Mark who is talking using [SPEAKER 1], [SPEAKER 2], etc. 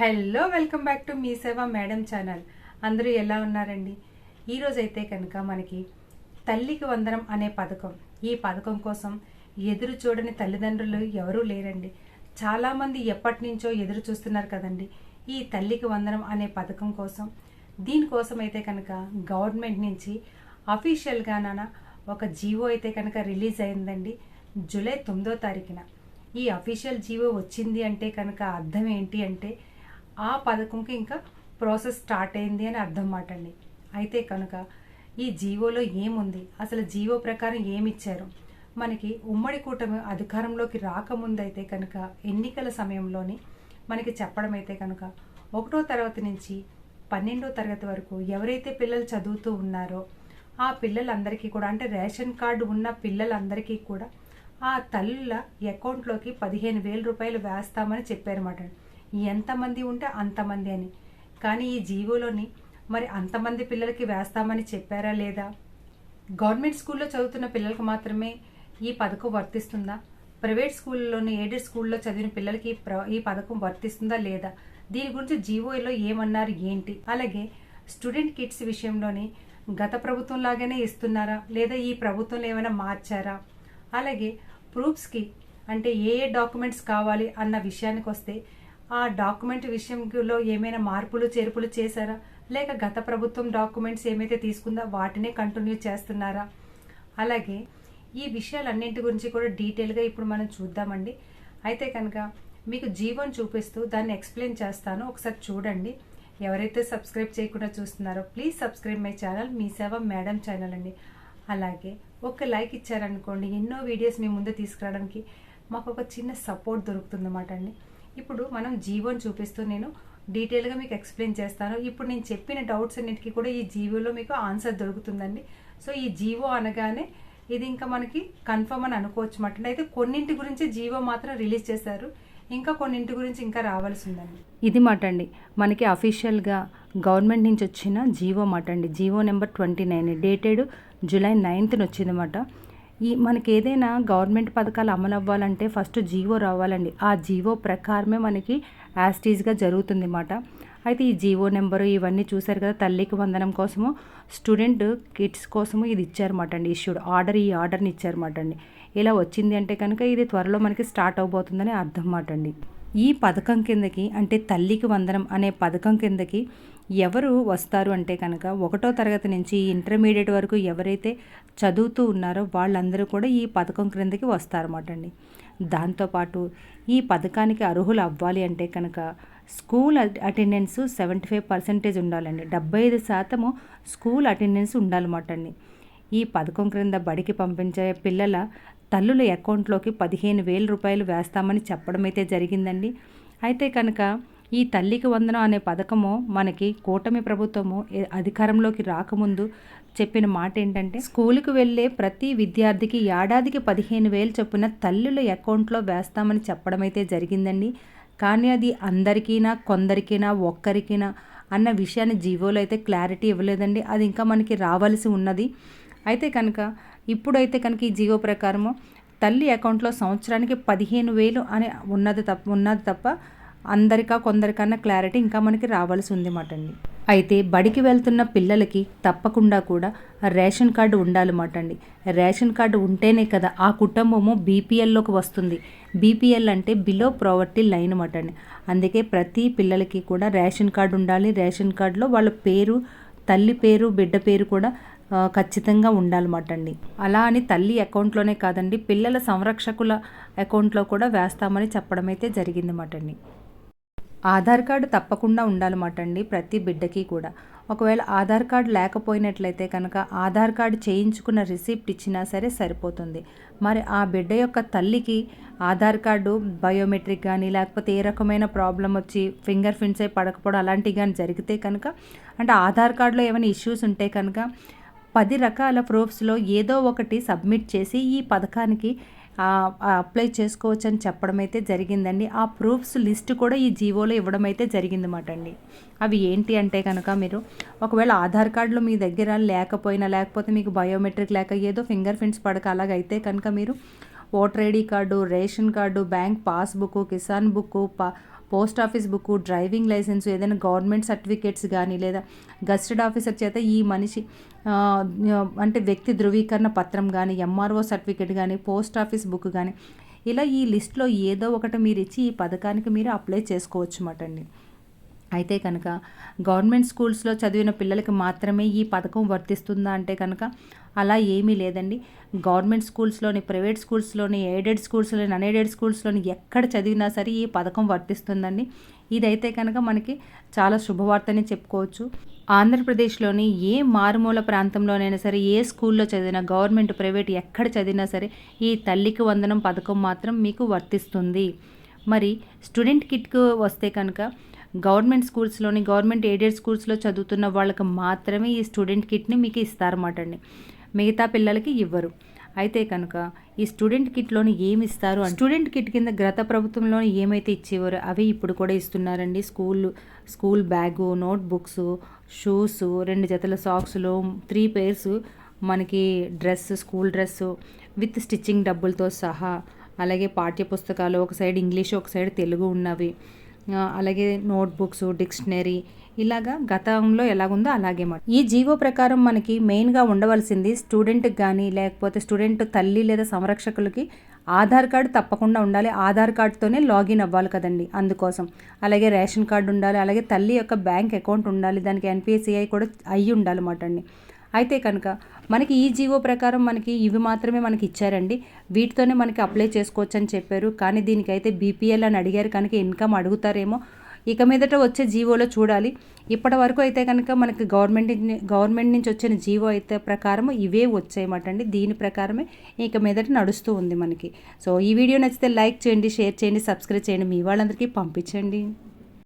[SPEAKER 1] hello welcome back to మీ సేవ madam channel అందరూ ఎలా ఉన్నారండి ఈరోజైతే కనుక మనకి తల్లికి వందనం అనే పథకం ఈ పథకం కోసం ఎదురు చూడని తల్లిదండ్రులు ఎవరూ లేరండి చాలామంది ఎప్పటి నుంచో ఎదురు చూస్తున్నారు కదండి ఈ తల్లికి వందనం అనే పథకం కోసం దీనికోసం అయితే కనుక గవర్నమెంట్ నుంచి అఫీషియల్గాన ఒక జీవో అయితే కనుక రిలీజ్ అయిందండి జూలై తొమ్మిదో తారీఖున ఈ అఫీషియల్ జీవో వచ్చింది అంటే కనుక అర్థం ఏంటి అంటే ఆ పథకంకి ఇంకా ప్రాసెస్ స్టార్ట్ అయింది అని అర్థం మాట అండి అయితే కనుక ఈ జీవోలో ఏముంది అసలు జీవో ప్రకారం ఏమిచ్చారు మనకి ఉమ్మడి కూటమి అధికారంలోకి రాకముందైతే కనుక ఎన్నికల సమయంలోని మనకి చెప్పడం అయితే కనుక ఒకటో తరగతి నుంచి పన్నెండో తరగతి వరకు ఎవరైతే పిల్లలు చదువుతూ ఉన్నారో ఆ పిల్లలందరికీ కూడా అంటే రేషన్ కార్డు ఉన్న పిల్లలందరికీ కూడా ఆ తల్లుల అకౌంట్లోకి పదిహేను వేల రూపాయలు వేస్తామని చెప్పారన్నమాట ఎంతమంది ఉంటే అంతమంది అని కానీ ఈ జీవోలోని మరి అంతమంది పిల్లలకి వేస్తామని చెప్పారా లేదా గవర్నమెంట్ స్కూల్లో చదువుతున్న పిల్లలకు మాత్రమే ఈ పథకం వర్తిస్తుందా ప్రైవేట్ స్కూల్లోని ఎయిడెడ్ స్కూల్లో చదివిన పిల్లలకి ఈ పథకం వర్తిస్తుందా లేదా దీని గురించి జీవోలో ఏమన్నారు ఏంటి అలాగే స్టూడెంట్ కిట్స్ విషయంలోని గత ప్రభుత్వం లాగానే ఇస్తున్నారా లేదా ఈ ప్రభుత్వంలో ఏమైనా మార్చారా అలాగే ప్రూఫ్స్కి అంటే ఏ ఏ డాక్యుమెంట్స్ కావాలి అన్న విషయానికి వస్తే ఆ డాక్యుమెంట్ విషయంలో ఏమైనా మార్పులు చేర్పులు చేశారా లేక గత ప్రభుత్వం డాక్యుమెంట్స్ ఏమైతే తీసుకుందో వాటినే కంటిన్యూ చేస్తున్నారా అలాగే ఈ విషయాలన్నింటి గురించి కూడా డీటెయిల్గా ఇప్పుడు మనం చూద్దామండి అయితే కనుక మీకు జీవన్ చూపిస్తూ దాన్ని ఎక్స్ప్లెయిన్ చేస్తాను ఒకసారి చూడండి ఎవరైతే సబ్స్క్రైబ్ చేయకుండా చూస్తున్నారో ప్లీజ్ సబ్స్క్రైబ్ మై ఛానల్ మీ సేవ మేడం ఛానల్ అండి అలాగే ఒక లైక్ ఇచ్చారనుకోండి ఎన్నో వీడియోస్ మీ ముందు తీసుకురావడానికి మాకు ఒక చిన్న సపోర్ట్ దొరుకుతుందన్నమాట అండి ఇప్పుడు మనం జీవోని చూపిస్తూ నేను డీటెయిల్గా మీకు ఎక్స్ప్లెయిన్ చేస్తాను ఇప్పుడు నేను చెప్పిన డౌట్స్ అన్నిటికీ కూడా ఈ జీవోలో మీకు ఆన్సర్ దొరుకుతుందండి సో ఈ జీవో అనగానే ఇది ఇంకా మనకి కన్ఫర్మ్ అని అనుకోవచ్చు మాట అయితే కొన్నింటి గురించి జీవో మాత్రం రిలీజ్ చేశారు ఇంకా కొన్నింటి గురించి ఇంకా రావాల్సి ఉందండి ఇది మాట అండి మనకి అఫీషియల్గా గవర్నమెంట్ నుంచి వచ్చిన జీవో మాట అండి GO number twenty nine dated July నైన్త్న వచ్చిందన్నమాట ఈ మనకి ఏదైనా గవర్నమెంట్ పథకాలు అమలు అవ్వాలంటే ఫస్ట్ జీవో రావాలండి ఆ జీవో ప్రకారమే మనకి యాస్టీజ్గా జరుగుతుంది అన్నమాట అయితే ఈ జీవో నెంబరు ఇవన్నీ చూశారు కదా తల్లికి వందనం కోసము స్టూడెంట్ కిట్స్ కోసము ఇది ఇచ్చారన్నమాట అండి ఇష్యూడ్ ఆర్డర్ ఈ ఆర్డర్ని ఇచ్చారన్నమాట అండి ఇలా వచ్చింది అంటే కనుక ఇది త్వరలో మనకి స్టార్ట్ అవబోతుందని అర్థం మాట అండి ఈ పథకం కిందకి అంటే తల్లికి వందనం అనే పథకం కిందకి ఎవరు వస్తారు అంటే కనుక ఒకటో తరగతి నుంచి ఇంటర్మీడియట్ వరకు ఎవరైతే చదువుతూ ఉన్నారో వాళ్ళందరూ కూడా ఈ పథకం క్రిందకి వస్తారన్నమాట అండి దాంతోపాటు ఈ పథకానికి అర్హులు అవ్వాలి అంటే కనుక school attendance seventy five percentage ఉండాలండి డెబ్బై ఐదు శాతము స్కూల్ అటెండెన్స్ ఉండాలన్నమాట అండి ఈ పథకం క్రింద బడికి పంపించే పిల్లల తల్లుల అకౌంట్లోకి పదిహేను వేల రూపాయలు వేస్తామని చెప్పడం అయితే జరిగిందండి అయితే కనుక ఈ తల్లికి వందనం అనే పథకము మనకి కూటమి ప్రభుత్వము అధికారంలోకి రాకముందు చెప్పిన మాట ఏంటంటే స్కూలుకు వెళ్ళే ప్రతి విద్యార్థికి ఏడాదికి పదిహేను వేలు చొప్పున తల్లుల అకౌంట్లో వేస్తామని చెప్పడం అయితే జరిగిందండి కానీ అది అందరికీనా కొందరికైనా ఒక్కరికైనా అన్న విషయాన్ని జీవోలో అయితే క్లారిటీ ఇవ్వలేదండి అది ఇంకా మనకి రావాల్సి ఉన్నది అయితే కనుక ఇప్పుడైతే కనుక ఈ జీవో ప్రకారము తల్లి అకౌంట్లో సంవత్సరానికి పదిహేను వేలు అని ఉన్నది తప్ప ఉన్నది తప్ప అందరికా కొందరికన్నా క్లారిటీ ఇంకా మనకి రావాల్సి ఉంది మాట అండి అయితే బడికి వెళ్తున్న పిల్లలకి తప్పకుండా కూడా రేషన్ కార్డు ఉండాలి మాట అండి రేషన్ కార్డు ఉంటేనే కదా ఆ కుటుంబము బీపీఎల్లోకి వస్తుంది బీపీఎల్ అంటే బిలో ప్రావర్టీ లైన్ అన్నమాట అండి అందుకే ప్రతి పిల్లలకి కూడా రేషన్ కార్డు ఉండాలి రేషన్ కార్డులో వాళ్ళ పేరు తల్లి పేరు బిడ్డ పేరు కూడా ఖచ్చితంగా ఉండాలన్నమాట అండి అలా అని తల్లి అకౌంట్లోనే కాదండి పిల్లల సంరక్షకుల అకౌంట్లో కూడా వేస్తామని చెప్పడం అయితే జరిగిందన్నమాట అండి ఆధార్ కార్డు తప్పకుండా ఉండాలన్నమాట అండి ప్రతి బిడ్డకి కూడా ఒకవేళ ఆధార్ కార్డు లేకపోయినట్లయితే కనుక ఆధార్ కార్డు చేయించుకున్న రిసీప్ట్ ఇచ్చినా సరే సరిపోతుంది మరి ఆ బిడ్డ యొక్క తల్లికి ఆధార్ కార్డు బయోమెట్రిక్ కానీ లేకపోతే ఏ రకమైన ప్రాబ్లం వచ్చి ఫింగర్ ప్రింట్స్ అయి పడకపోవడం అలాంటివి కానీ జరిగితే కనుక అంటే ఆధార్ కార్డులో ఏమైనా ఇష్యూస్ ఉంటే కనుక పది రకాల ప్రూఫ్స్లో ఏదో ఒకటి సబ్మిట్ చేసి ఈ పథకానికి అప్లై చేసుకోవచ్చు అని చెప్పడం అయితే జరిగిందండి ఆ ప్రూఫ్స్ లిస్ట్ కూడా ఈ జీవోలో ఇవ్వడం అయితే జరిగిందన్నమాట అండి అవి ఏంటి అంటే కనుక మీరు ఒకవేళ ఆధార్ కార్డులో మీ దగ్గర లేకపోయినా లేకపోతే మీకు బయోమెట్రిక్ లేక ఏదో ఫింగర్ ప్రింట్స్ పడక అలాగైతే కనుక మీరు voter ID card ration card bank passbook Kisan book పా post office book driving licence ఏదైనా గవర్నమెంట్ సర్టిఫికేట్స్ కానీ లేదా గస్టెడ్ ఆఫీసర్ చేత ఈ మనిషి అంటే వ్యక్తి ధృవీకరణ పత్రం కానీ ఎంఆర్ఓ సర్టిఫికేట్ కానీ పోస్ట్ ఆఫీస్ బుక్ కానీ ఇలా ఈ లిస్ట్లో ఏదో ఒకటి మీరు ఇచ్చి ఈ పథకానికి మీరు అప్లై చేసుకోవచ్చు అన్నమాట అండి అయితే కనుక గవర్నమెంట్ స్కూల్స్లో చదివిన పిల్లలకి మాత్రమే ఈ పథకం వర్తిస్తుందా అంటే కనుక అలా ఏమీ లేదండి గవర్నమెంట్ స్కూల్స్లోని ప్రైవేట్ స్కూల్స్లోని ఎయిడెడ్ స్కూల్స్లోని అన్ ఎయిడెడ్ స్కూల్స్లోని ఎక్కడ చదివినా సరే ఈ పథకం వర్తిస్తుందండి ఇదైతే కనుక మనకి చాలా శుభవార్తని చెప్పుకోవచ్చు ఆంధ్రప్రదేశ్లోని ఏ మారుమూల ప్రాంతంలోనైనా సరే ఏ స్కూల్లో చదివినా గవర్నమెంట్ ప్రైవేట్ ఎక్కడ చదివినా సరే ఈ తల్లికి వందనం పథకం మాత్రం మీకు వర్తిస్తుంది మరి స్టూడెంట్ కిట్కు వస్తే కనుక గవర్నమెంట్ స్కూల్స్లోని గవర్నమెంట్ ఎయిడెడ్ స్కూల్స్లో చదువుతున్న వాళ్ళకి మాత్రమే ఈ స్టూడెంట్ కిట్ని మీకు ఇస్తారన్నమాట అండి మిగతా పిల్లలకి ఇవ్వరు అయితే కనుక ఈ స్టూడెంట్ కిట్లోని ఏమి ఇస్తారు స్టూడెంట్ కిట్ కింద గత ప్రభుత్వంలోని ఏమైతే ఇచ్చేవారో అవి ఇప్పుడు కూడా ఇస్తున్నారండి school school bag notebooks shoes రెండు జతల సాక్స్లు త్రీ పేర్స్ మనకి dress school dress with stitching డబ్బులతో సహా అలాగే పాఠ్య పుస్తకాలు ఒక సైడ్ ఇంగ్లీష్ ఒక సైడ్ తెలుగు ఉన్నవి అలాగే నోట్బుక్స్ డిక్షనరీ ఇలాగా గతంలో ఎలాగుందో అలాగే మాట ఈ జీవో ప్రకారం మనకి మెయిన్గా ఉండవలసింది స్టూడెంట్కి కానీ లేకపోతే స్టూడెంట్ తల్లి లేదా సంరక్షకులకి ఆధార్ కార్డు తప్పకుండా ఉండాలి ఆధార్ కార్డుతోనే లాగిన్ అవ్వాలి కదండి అందుకోసం అలాగే రేషన్ కార్డు ఉండాలి అలాగే తల్లి యొక్క బ్యాంక్ అకౌంట్ ఉండాలి దానికి ఎన్పిఎస్సిఐ కూడా అయ్యి ఉండాలన్నమాట అండి అయితే కనుక మనకి ఈ జీవో ప్రకారం మనకి ఇవి మాత్రమే మనకి ఇచ్చారండి వీటితోనే మనకి అప్లై చేసుకోవచ్చు అని చెప్పారు కానీ దీనికైతే బీపీఎల్ అని అడిగారు కనుక ఇన్కమ్ అడుగుతారేమో ఇక మీదట వచ్చే జీవోలో చూడాలి ఇప్పటి వరకు అయితే కనుక మనకి గవర్నమెంట్ గవర్నమెంట్ నుంచి వచ్చిన జీవో అయితే ప్రకారం ఇవే వచ్చాయన్నమాట అండి దీని ప్రకారమే ఇక మీదట నడుస్తూ ఉంది మనకి సో ఈ వీడియో నచ్చితే లైక్ చేయండి షేర్ చేయండి సబ్స్క్రైబ్ చేయండి మీ వాళ్ళందరికీ పంపించండి